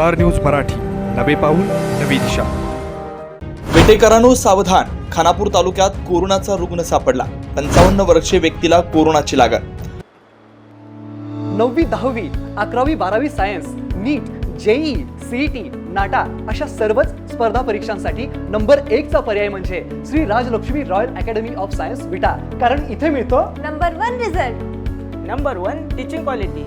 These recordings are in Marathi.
Star News Marathi. नवे पाऊल नवी दिशा. पेटेकरांनो सावधान. खानापूर तालुक्यात कोरोनाचा रुग्ण सापडला. पंचावन्न वर्षीय व्यक्तीला कोरोनाची लागण. नववी दहावी अकरावी बारावी science NEET JEE CET NATA अशा सर्वच स्पर्धा परीक्षांसाठी नंबर एकचा पर्याय म्हणजे Shri Rajlakshmi royal academy of science Vita. कारण इथे मिळतो number one result. Number one teaching quality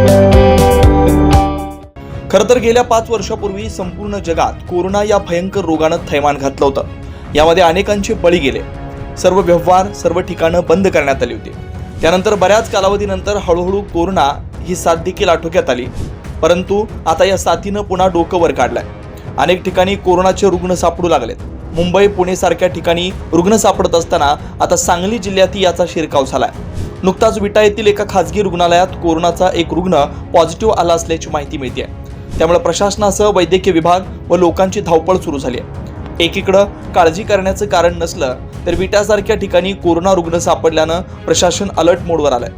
खरं तर गेल्या पाच वर्षापूर्वी संपूर्ण जगात कोरोना या भयंकर रोगानं थैमान घातलं होतं. यामध्ये अनेकांचे बळी गेले. सर्व व्यवहार सर्व ठिकाणं बंद करण्यात आली होती. त्यानंतर बऱ्याच कालावधीनंतर हळूहळू कोरोना ही साथ देखील आटोक्यात आली. परंतु आता या साथीनं पुन्हा डोकं वर काढलंय. अनेक ठिकाणी कोरोनाचे रुग्ण सापडू लागलेत. मुंबई पुणे सारख्या ठिकाणी रुग्ण सापडत असताना आता सांगली जिल्ह्यातही याचा शिरकाव झालाय. नुकताच विटा येथील एका खासगी रुग्णालयात कोरोनाचा एक रुग्ण पॉझिटिव्ह आला असल्याची माहिती मिळते त्यामुळे प्रशासनासह वैद्यकीय विभाग व लोकांची धावपळ सुरू झाली आहे. एकीकडं काळजी करण्याचं कारण नसलं तर विटासारख्या ठिकाणी कोरोना रुग्ण सापडल्यानं प्रशासन अलर्ट मोडवर आलंय.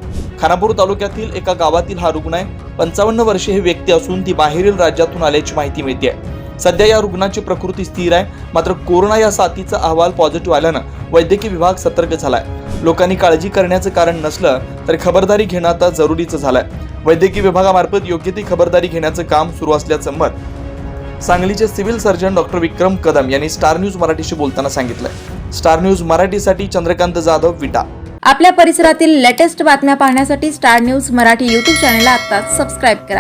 खानापूर तालुक्यातील एका गावातील हा रुग्ण आहे. पंचावन्न वर्षे ही व्यक्ती असून ती बाहेरील राज्यातून आल्याची माहिती मिळते आहे सध्या या रुग्णाची प्रकृती स्थिर आहे. मात्र कोरोना या साथीचा अहवाल पॉझिटिव्ह आल्यानं वैद्यकीय विभाग सतर्क झालाय. लोकांनी काळजी करण्याचं कारण नसलं तर खबरदारी घेणं आता जरुरीचं झालंय. वैद्यकीय विभागामार्फत योग्य ती खबरदारी घेण्याचं काम सुरू असल्याचं मत सांगलीचे civil surgeon doctor Vikram Kadam यांनी स्टार न्यूज मराठीशी बोलताना सांगितलंय. स्टार न्यूज मराठीसाठी चंद्रकांत जाधव विटा. आपल्या परिसरातील लेटेस्ट बातम्या पाहण्यासाठी स्टार न्यूज मराठी यूट्यूब चॅनलला आत्ताच सबस्क्राईब करा.